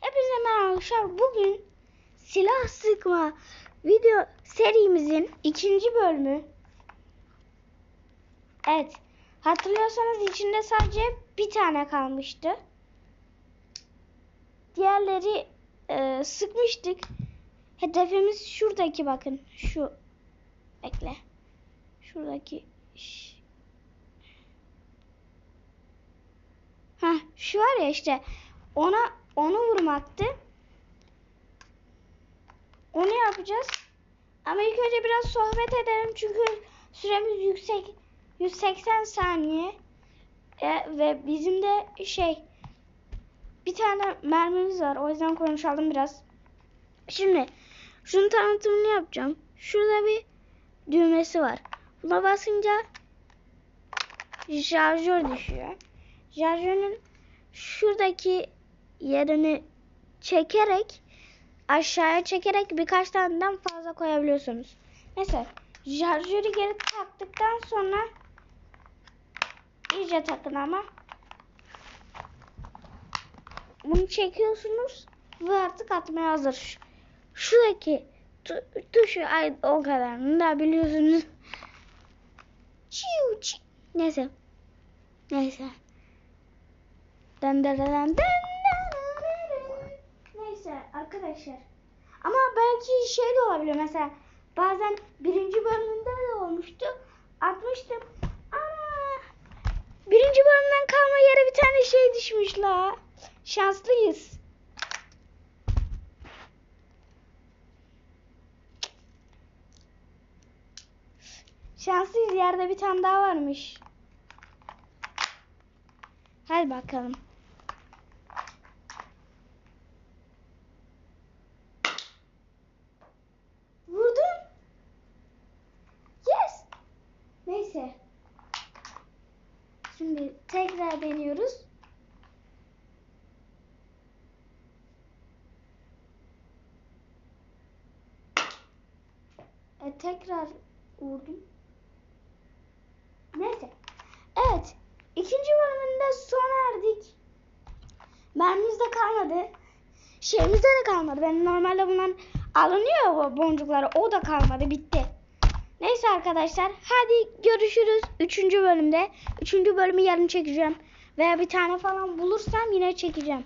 Hepinize merhaba arkadaşlar. Bugün silah sıkma video serimizin ikinci bölümü. Evet. Hatırlıyorsanız içinde sadece bir tane kalmıştı. Diğerleri e, sıkmıştık. Hedefimiz şuradaki bakın. Şu. Bekle. Şuradaki. Heh, şu var ya işte ona onu vurmaktı. Onu yapacağız. Ama ilk önce biraz sohbet edelim çünkü süremiz yüksek 180 saniye E, ve bizim de şey bir tane mermimiz var. O yüzden konuşalım biraz. Şimdi şunun tanıtımını yapacağım. Şurada bir düğmesi var. Buna basınca şarjör düşüyor. Şarjörün şuradaki yerini çekerek aşağıya çekerek birkaç taneden fazla koyabiliyorsunuz. Mesela şarjörü geri taktıktan sonra iyice takın ama bunu çekiyorsunuz ve artık atmaya hazır. Şu- Şuradaki tu- tuşu ay o kadar da biliyorsunuz. Çiu çi. Neyse. Neyse. Dın dın dın dın. Neyse arkadaşlar. Ama belki şey de olabilir mesela bazen birinci bölümünde de olmuştu. Atmıştım. Ana! Birinci bölümden kalma yere bir tane şey düşmüş la. Şanslıyız. Şanslıyız yerde bir tane daha varmış. Hadi bakalım. Vurdum. Yes. Neyse. Şimdi tekrar deniyoruz. E, tekrar vurdum. Neyse. Evet. ikinci bölümünde sona erdik. Mermimiz kalmadı. Şeyimizde de kalmadı. Ben normalde bunlar alınıyor boncukları. O da kalmadı. Bitti. Neyse arkadaşlar. Hadi görüşürüz. Üçüncü bölümde. Üçüncü bölümü yarın çekeceğim. Veya bir tane falan bulursam yine çekeceğim.